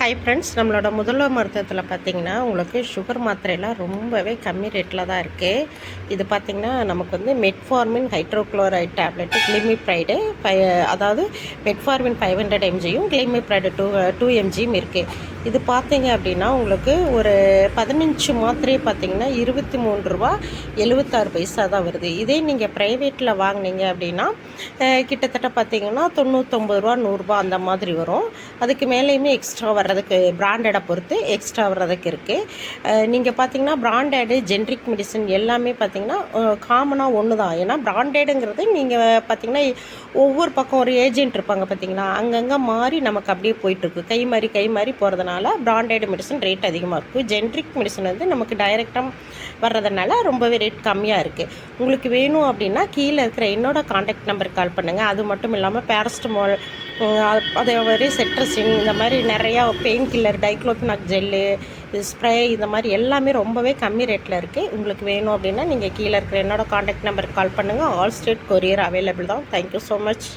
Hi friends நம்மளோட முதல்வர் மருத்துவத்தில் பார்த்திங்கன்னா உங்களுக்கு சுகர் மாத்திரையெல்லாம் ரொம்பவே கம்மி ரேட்டில் தான் இருக்குது இது பார்த்திங்கன்னா நமக்கு வந்து metformin hydrochloride tablet glimepiride five அதாவது மெட்ஃபார்மின் ஃபைவ் ஹண்ட்ரட் எம்ஜியும் கிளிமிப்ரைடு டூ டூ எம்ஜியும் இருக்குது இது பார்த்தீங்க அப்படின்னா உங்களுக்கு ஒரு பதினஞ்சு மாத்திரையை பார்த்தீங்கன்னா இருபத்தி மூணு ரூபா எழுபத்தாறு பைசா தான் வருது. இதே நீங்கள் ப்ரைவேட்டில் வாங்குனீங்க அப்படின்னா கிட்டத்தட்ட பார்த்தீங்கன்னா தொண்ணூத்தொம்பது ரூபா நூறுரூபா அந்த மாதிரி வரும். அதுக்கு மேலேயுமே எக்ஸ்ட்ரா வர்றதுக்கு பிராண்டடை பொறுத்து எக்ஸ்ட்ரா வர்றதுக்கு இருக்குது நீங்கள் பார்த்தீங்கன்னா பிராண்டடு ஜென்ரிக் மெடிசன் எல்லாமே பார்த்தீங்கன்னா காமனாக ஒன்று தான் ஏன்னா பிராண்டடுங்கிறது நீங்கள் பார்த்தீங்கன்னா ஒவ்வொரு பக்கம் ஒரு ஏஜென்ட் இருப்பாங்க பார்த்தீங்களா அங்கங்கே மாறி நமக்கு அப்படியே போயிட்டுருக்கு. கை மாறி கை மாறி போகிறதுனால பிராண்டடு மெடிசன் ரேட் அதிகமாக இருக்கும் ஜென்ரிக் மெடிசன் வந்து நமக்கு டைரெக்டாக வர்றதுனால ரொம்பவே ரேட் கம்மியாக இருக்குது உங்களுக்கு வேணும் அப்படின்னா கீழே இருக்கிற என்னோட காண்டாக்ட் நம்பருக்கு கால் பண்ணுங்கள் அது மட்டும் இல்லாமல் பேரஸ்டமால் அதே மாதிரி செட்ரஸின் இந்த மாதிரி நிறையா pain killer diclofenac gel spray இந்த மாதிரி எல்லாமே ரொம்பவே கம்மி ரேட்டில் இருக்குது உங்களுக்கு வேணும் அப்படின்னா நீங்கள் கீழே இருக்கிற என்னோடய காண்டாக்ட் நம்பருக்கு கால் பண்ணுங்கள் ஆல் ஸ்டேட் கொரியர் அவைலபிள் தான். Thank you so much